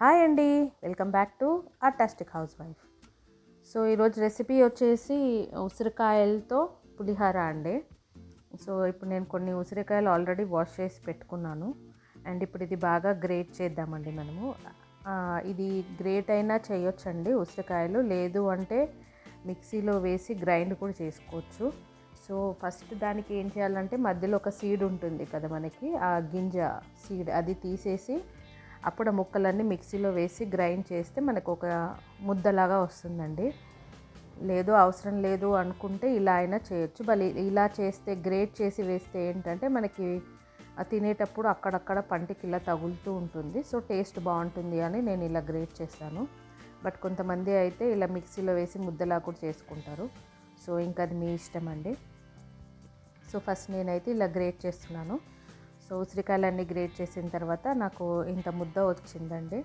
Hi అండి. Welcome back to Artastic housewife. So ఈరోజు recipe వచ్చేసి ఉసిరికాయలతో పులిహార అండి. సో ఇప్పుడు నేను కొన్ని ఉసిరికాయలు ఆల్రెడీ వాష్ చేసి పెట్టుకున్నాను. అండ్ ఇప్పుడు ఇది బాగా గ్రేట్ చేద్దామండి మనము. ఇది గ్రేట్ అయినా చేయొచ్చండి ఉసిరికాయలు. లేదు అంటే మిక్సీలో వేసి గ్రైండ్ కూడా చేసుకోవచ్చు. సో ఫస్ట్ దానికి ఏం చేయాలంటే మధ్యలో ఒక సీడ్ ఉంటుంది కదా మనకి ఆ గింజ సీడ్ అది తీసేసి అప్పుడు ఆ ముక్కలన్నీ మిక్సీలో వేసి గ్రైండ్ చేస్తే మనకు ఒక ముద్దలాగా వస్తుందండి. లేదు అవసరం లేదు అనుకుంటే ఇలా అయినా చేయొచ్చు. మళ్ళీ ఇలా చేస్తే గ్రేట్ చేసి వేస్తే ఏంటంటే మనకి తినేటప్పుడు అక్కడక్కడ పంటికి ఇలా తగులుతూ ఉంటుంది. సో టేస్ట్ బాగుంటుంది అని నేను ఇలా గ్రేట్ చేస్తాను. బట్ కొంతమంది అయితే ఇలా మిక్సీలో వేసి ముద్దలా కూడా చేసుకుంటారు. సో ఇంకా అది మీ ఇష్టం అండి. సో ఫస్ట్ నేనైతే ఇలా గ్రేట్ చేస్తున్నాను. సో ఉసిరికాయలన్నీ గ్రేట్ చేసిన తర్వాత నాకు ఇంత ముద్ద వచ్చిందండి.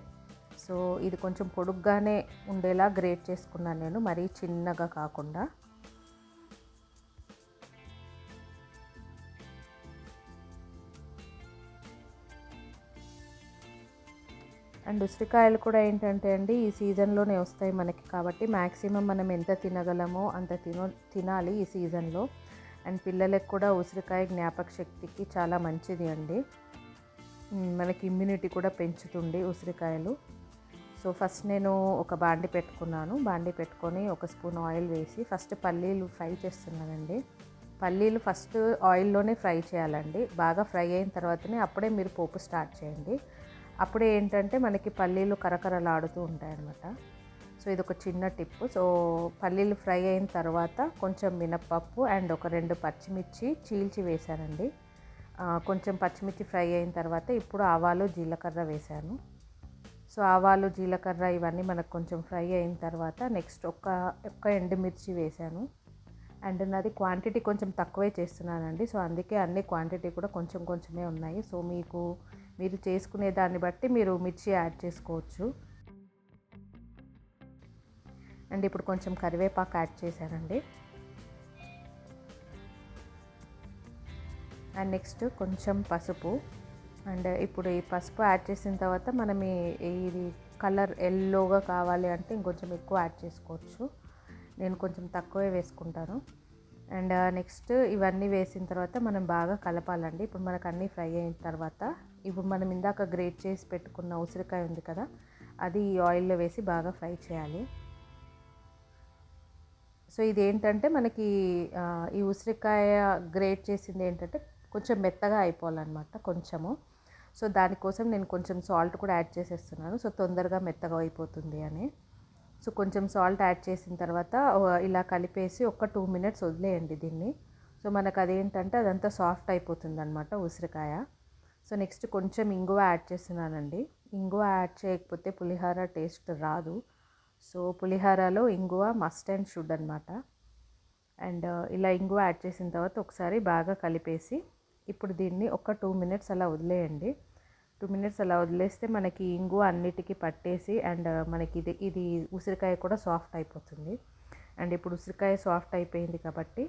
సో ఇది కొంచెం పొడుగ్గానే ఉండేలా గ్రేట్ చేసుకున్నాను నేను మరీ చిన్నగా కాకుండా. అండ్ ఉసిరికాయలు కూడా ఏంటంటే అండి ఈ సీజన్లోనే వస్తాయి మనకి కాబట్టి మ్యాక్సిమం మనం ఎంత తినగలమో అంత తిన తినాలి ఈ సీజన్లో. అండ్ పిల్లలకు కూడా ఉసిరికాయ జ్ఞాపక శక్తికి చాలా మంచిది అండి. మనకి ఇమ్యూనిటీ కూడా పెంచుతుంది ఉసిరికాయలు. సో ఫస్ట్ నేను ఒక బాండి పెట్టుకున్నాను. బాండి పెట్టుకొని ఒక స్పూన్ ఆయిల్ వేసి ఫస్ట్ పల్లీలు ఫ్రై చేస్తున్నానండి. పల్లీలు ఫస్ట్ ఆయిల్లోనే ఫ్రై చేయాలండి. బాగా ఫ్రై అయిన తర్వాతనే అప్పుడే మీరు పోపు స్టార్ట్ చేయండి. అప్పుడే ఏంటంటే మనకి పల్లీలు కరకరలాడుతూ ఉంటాయన్నమాట. సో ఇది ఒక చిన్న టిప్. సో పల్లీలు ఫ్రై అయిన తర్వాత కొంచెం మినప్పప్పు అండ్ ఒక రెండు పచ్చిమిర్చి చీల్చి వేశానండి. కొంచెం పచ్చిమిర్చి ఫ్రై అయిన తర్వాత ఇప్పుడు ఆవాలు జీలకర్ర వేశాను. సో ఆవాలు జీలకర్ర ఇవన్నీ మనకు కొంచెం ఫ్రై అయిన తర్వాత నెక్స్ట్ ఒక ఒక ఎండుమిర్చి వేశాను. అండ్ నాది క్వాంటిటీ కొంచెం తక్కువే చేస్తున్నానండి. సో అందుకే అన్ని క్వాంటిటీ కూడా కొంచెం కొంచెమే ఉన్నాయి. సో మీకు మీరు చేసుకునే దాన్ని బట్టి మీరు మిర్చి యాడ్ చేసుకోవచ్చు. అండ్ ఇప్పుడు కొంచెం కరివేపాకు యాడ్ చేశానండి. అండ్ నెక్స్ట్ కొంచెం పసుపు. అండ్ ఇప్పుడు ఈ పసుపు యాడ్ చేసిన తర్వాత మనం ఇది కలర్ ఎల్లోగా కావాలి అంటే ఇంకొంచెం ఎక్కువ యాడ్ చేసుకోవచ్చు. నేను కొంచెం తక్కువే వేసుకుంటాను. అండ్ నెక్స్ట్ ఇవన్నీ వేసిన తర్వాత మనం బాగా కలపాలండి. ఇప్పుడు మనకు అన్నీ ఫ్రై అయిన తర్వాత ఇప్పుడు మనం ఇందాక గ్రేట్ చేసి పెట్టుకున్న ఉసిరికాయ ఉంది కదా అది ఈ ఆయిల్లో వేసి బాగా ఫ్రై చేయాలి. సో ఇది ఏంటంటే మనకి ఈ ఉసిరికాయ గ్రేట్ చేసింది ఏంటంటే కొంచెం మెత్తగా అయిపోవాలన్నమాట కొంచెము. సో దానికోసం నేను కొంచెం సాల్ట్ కూడా యాడ్ చేసేస్తున్నాను. సో తొందరగా మెత్తగా అయిపోతుంది అని. సో కొంచెం సాల్ట్ యాడ్ చేసిన తర్వాత ఇలా కలిపేసి ఒక టూ మినిట్స్ వదిలేయండి దీన్ని. సో మనకు అదేంటంటే అదంతా సాఫ్ట్ అయిపోతుంది అనమాట ఉసిరికాయ. సో నెక్స్ట్ కొంచెం ఇంగువ యాడ్ చేస్తున్నానండి. ఇంగువ యాడ్ చేయకపోతే పులిహార టేస్ట్ రాదు. సో పులిహారలో ఇంగువ మస్ట్ అండ్ షుడ్ అనమాట అండ్ ఇలా ఇంగువ యాడ్ చేసిన తర్వాత ఒకసారి బాగా కలిపేసి ఇప్పుడు దీన్ని ఒక టూ మినిట్స్ అలా వదిలేయండి. టూ మినిట్స్ అలా వదిలేస్తే మనకి ఇంగువ అన్నిటికీ పట్టేసి అండ్ uh, మనకి ఇది ఇది ఉసిరికాయ కూడా సాఫ్ట్ అయిపోతుంది. అండ్ ఇప్పుడు ఉసిరికాయ సాఫ్ట్ అయిపోయింది కాబట్టి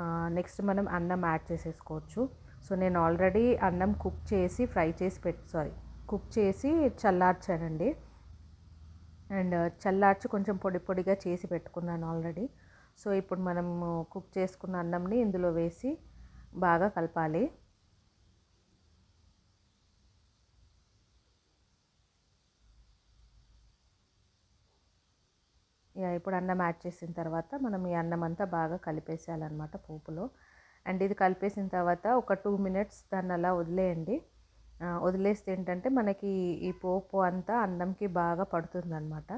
uh, నెక్స్ట్ మనం అన్నం యాడ్ చేసేసుకోవచ్చు. సో నేను ఆల్రెడీ అన్నం కుక్ చేసి ఫ్రై చేసి పెట్టి సారీ కుక్ చేసి చల్లార్చానండి. అండ్ చల్లార్చి కొంచెం పొడి పొడిగా చేసి పెట్టుకున్నాను ఆల్రెడీ. సో ఇప్పుడు మనము కుక్ చేసుకున్న అన్నంని ఇందులో వేసి బాగా కలపాలి. ఇక ఇప్పుడు అన్నం యాడ్ చేసిన తర్వాత మనం ఈ అన్నం అంతా బాగా కలిపేసేయాలన్నమాట పోపులో. అండ్ ఇది కలిపేసిన తర్వాత ఒక టూ మినిట్స్ దాన్ని అలా వదిలేయండి. వదిలేస్తే ఏంటంటే మనకి ఈ పోపు అంతా అన్నంకి బాగా పడుతుందన్నమాట.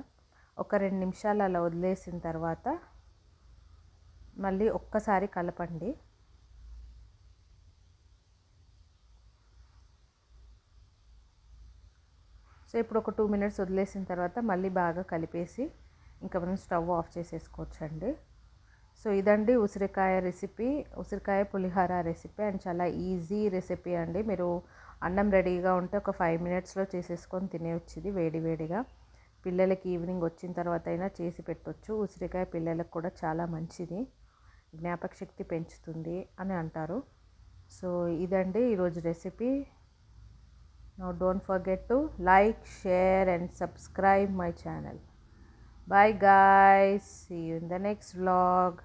ఒక రెండు నిమిషాలు అలా వదిలేసిన తర్వాత మళ్ళీ ఒక్కసారి కలపండి. సో ఇప్పుడు ఒక టూ మినిట్స్ వదిలేసిన తర్వాత మళ్ళీ బాగా కలిపేసి ఇంకా మనం స్టవ్ ఆఫ్ చేసేసుకోవచ్చండి. సో ఇదండి ఉసిరికాయ రెసిపీ ఉసిరికాయ పులిహార రెసిపీ అండ్ చాలా ఈజీ రెసిపీ అండి. మీరు అన్నం రెడీగా ఉంటే ఒక ఫైవ్ మినిట్స్లో చేసేసుకొని తినేవచ్చింది వేడి వేడిగా. పిల్లలకి ఈవినింగ్ వచ్చిన తర్వాత అయినా చేసి పెట్టవచ్చు ఉసిరికాయ పిల్లలకు కూడా చాలా మంచిది. జ్ఞాపక శక్తి పెంచుతుంది అని అంటారు. సో ఇదండి ఈరోజు recipe. No don't forget to like share and subscribe my channel. Bye guys. See you in the next vlog.